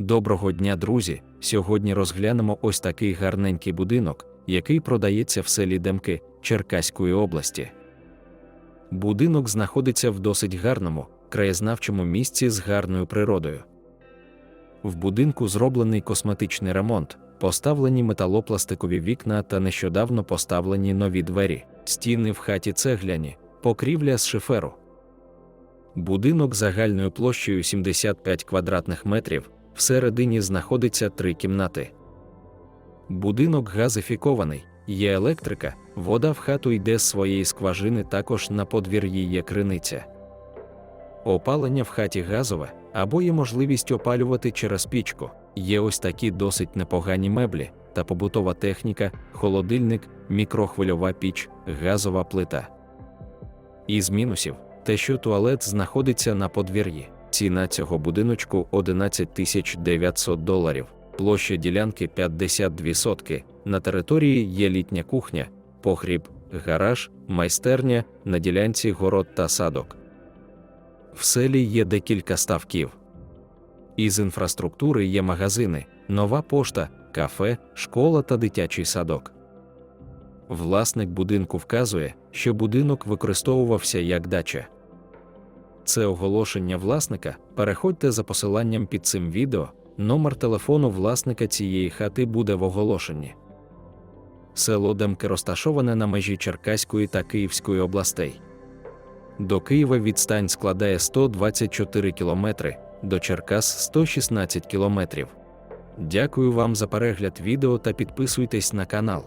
Доброго дня, друзі! Сьогодні розглянемо ось такий гарненький будинок, який продається в селі Демки Черкаської області. Будинок знаходиться в досить гарному, краєзнавчому місці з гарною природою. В будинку зроблений косметичний ремонт, поставлені металопластикові вікна та нещодавно поставлені нові двері, стіни в хаті цегляні, покрівля з шиферу. Будинок загальною площею 75 квадратних метрів, всередині знаходиться три кімнати. Будинок газифікований, є електрика, вода в хату йде з своєї скважини, також на подвір'ї є криниця. Опалення в хаті газове або є можливість опалювати через пічку. Є ось такі досить непогані меблі та побутова техніка, холодильник, мікрохвильова піч, газова плита. Із мінусів те, що туалет знаходиться на подвір'ї. Ціна цього будиночку 11 тисяч 900 доларів, площа ділянки 52 сотки. На території є літня кухня, погріб, гараж, майстерня, на ділянці город та садок. В селі є декілька ставків. Із інфраструктури є магазини, нова пошта, кафе, школа та дитячий садок. Власник будинку вказує, що будинок використовувався як дача. Це оголошення власника. Переходьте за посиланням під цим відео. Номер телефону власника цієї хати буде в оголошенні. Село Демки розташоване на межі Черкаської та Київської областей. До Києва відстань складає 124 кілометри, до Черкас 116 кілометрів. Дякую вам за перегляд відео та підписуйтесь на канал.